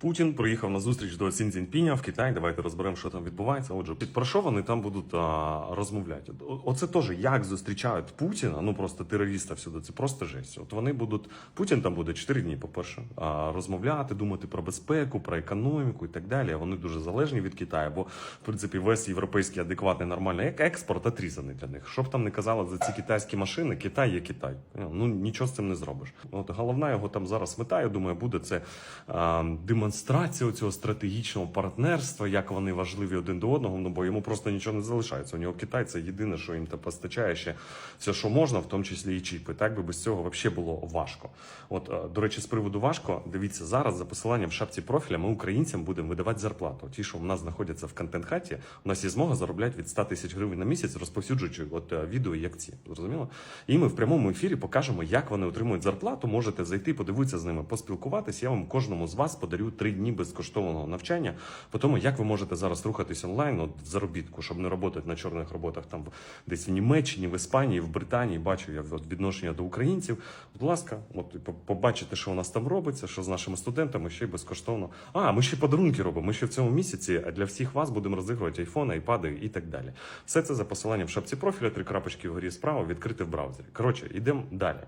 Путін приїхав на зустріч до Сін Цзіньпіня в Китай. Давайте розберемо, що там відбувається. Отже, під про що вони там будуть а, розмовляти? Оце теж як зустрічають Путіна. Ну просто терориста всюди. Це просто жесть. От вони будуть Путін там буде 4 дні, по-перше, а, розмовляти, думати про безпеку, про економіку і так далі. Вони дуже залежні від Китаю, бо в принципі весь європейський адекватний нормальний експорт отрізаний для них. Що б там не казали за ці китайські машини, Китай є Китай. Ну нічого з цим не зробиш. От головна його там зараз мета, я думаю, буде це а, демонстрація цього стратегічного партнерства, як вони важливі один до одного. Ну бо йому просто нічого не залишається. У нього Китай це єдине, що їм та постачає ще все, що можна, в тому числі і чіпи. Так би без цього взагалі було важко. От е, до речі, з приводу важко, дивіться зараз за посиланням в шапці профіля. Ми українцям будемо видавати зарплату. Ті, що в нас знаходяться в контент-хаті, у нас є змога заробляти від 100 тисяч гривень на місяць, розповсюджуючи от е, відео, як ці. Зрозуміло? І ми в прямому ефірі покажемо, як вони отримують зарплату. Можете зайти, подивитися з ними, поспілкуватися. Я вам кожному з вас подарю три дні безкоштовного навчання по тому, як ви можете зараз рухатись онлайн от, в заробітку, щоб не працювати на чорних роботах там десь в Німеччині, в Іспанії, в Британії. Бачу я от, відношення до українців. Будь ласка, от побачите, що у нас там робиться, що з нашими студентами ще й безкоштовно. А ми ще подарунки робимо. Ми ще в цьому місяці для всіх вас будемо розігрувати айфони, айпади і так далі. Все це за посиланням в шапці профіля, три крапочки вгорі справа, відкрити в браузері. Коротше, йдемо далі.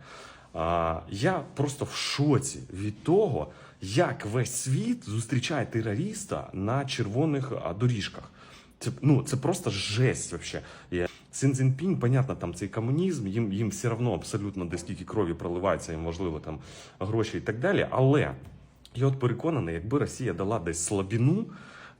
Я просто в шоці від того, як весь світ зустрічає терориста на червоних доріжках. Це ну це просто жесть вообще. Син Цзіньпінь, понятно, там цей комунізм, їм їм все одно абсолютно де скільки крові проливається, їм важливо там гроші і так далі. Але я от переконаний, якби Росія дала десь слабіну.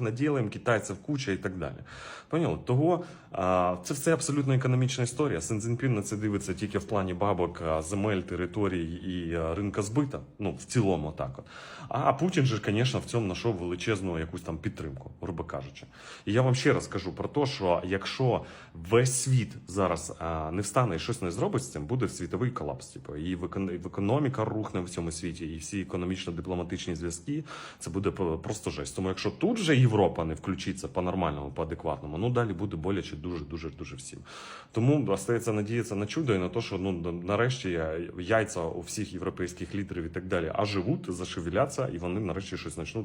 наділаємо, китайців куча і так далі. Поняли? Того це все абсолютно економічна історія. Син Цзіньпін на це дивиться тільки в плані бабок, земель, територій і ринка збита. Ну, в цілому так от. А Путін же, звісно, в цьому знайшов величезну якусь там підтримку, грубо кажучи. І я вам ще раз кажу про те, що якщо весь світ зараз не встане і щось не зробить з цим, буде світовий колапс. Типу, і економіка рухне в цьому світі, і всі економічно-дипломатичні зв'язки. Це буде просто жесть. Тому якщо тут же Європа не включиться по-нормальному, по-адекватному, ну далі буде боляче дуже, дуже, всім. Тому остається надіятися на чудо і на те, що ну нарешті яйця у всіх європейських лідерів і так далі, а живуть, зашевеляться, і вони нарешті щось почнуть.